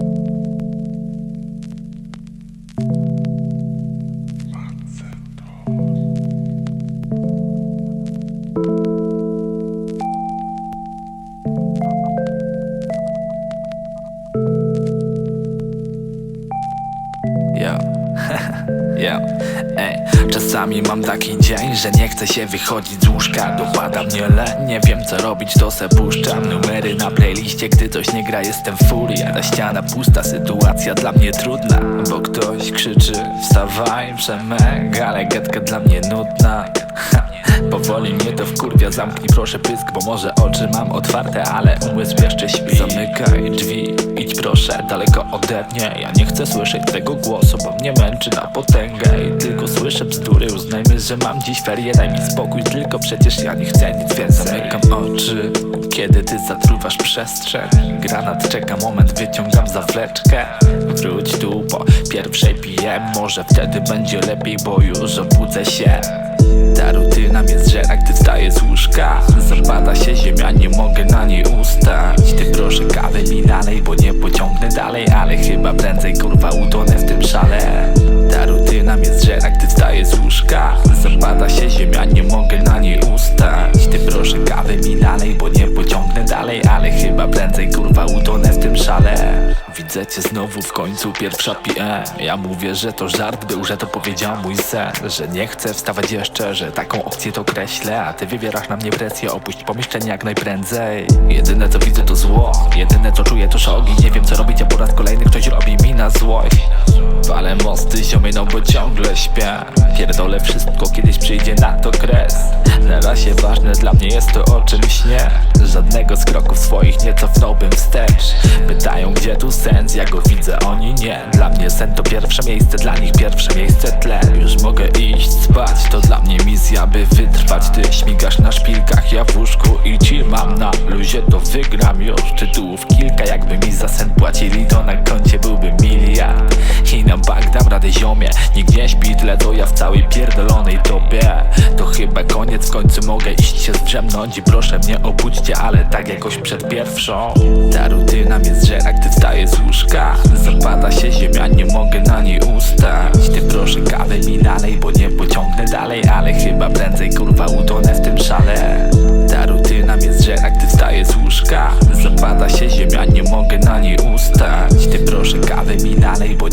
thank you yo, ej Czasami mam taki dzień, że nie chcę się wychodzić z łóżka. Dopada mnie le, nie wiem co robić, to se puszczam Numery na playliście, gdy coś nie gra jestem w furii Ta ściana pusta, sytuacja dla mnie trudna Bo ktoś krzyczy, wstawaj, przemek Ale gadka dla mnie nudna. Ha, Powoli mnie to wkurwia, zamknij proszę pysk Bo może oczy mam otwarte, ale umysł jeszcze śpi. Zamykaj daleko ode mnie. Ja nie chcę słyszeć tego głosu, bo mnie męczy na potęgę. I tylko słyszę bzdury, uznajmy, że mam dziś ferie Daj mi spokój, tylko przecież ja nie chcę nic więcej. Zamykam oczy, kiedy ty zatruwasz przestrzeń. Granat czeka moment, wyciągam zawleczkę Wróć tu po pierwszej PM Może wtedy będzie lepiej, bo już obudzę się. Ta rutyna mnie zżera, gdy wstaję z łóżka. Zapada się ziemia, nie mogę na niej ustać Widzę cię znowu w końcu pierwsza PM Ja mówię, że to żart był, że to powiedział mój sen Że nie chcę wstawać jeszcze, że taką opcję to kreślę A ty wywierasz na mnie presję, opuść pomieszczenie jak najprędzej. Jedyne co widzę to zło, jedyne co czuję to szok I nie wiem co robić, a po raz kolejny ktoś robi mi na złość. Palę mosty ziomy, no bo ciągle śpię. Pierdolę wszystko, kiedyś przyjdzie na to kres. Na razie ważne dla mnie jest to o czym śnię. Żadnego z kroków swoich nie cofnąłbym wstecz gdzie tu sens, ja go widzę, oni nie. Dla mnie sen to pierwsze miejsce, dla nich pierwsze miejsce tle. Już mogę iść spać, to dla mnie misja by wytrwać. Ty śmigasz na szpilkach, ja w łóżku i ci mam na luzie. To wygram już tytułów kilka, jakby mi za sen płacili. To na koncie byłby miliard ziomie Nikt nie śpi tyle, to ja w całej pierdolonej tobie To chyba koniec, w końcu mogę iść się zdrzemnąć I proszę mnie obudźcie, ale tak jakoś przed pierwszą. Ta rutyna mnie zżera, gdy wstaję z łóżka. Zapada się ziemia, nie mogę na niej ustać. Ty proszę kawę mi dalej, bo nie pociągnę dalej Ale chyba prędzej kurwa utonę w tym szale. Ta rutyna mnie zżera, gdy wstaję z łóżka. Zapada się ziemia, nie mogę na niej ustać. Ty proszę kawę mi dalej, bo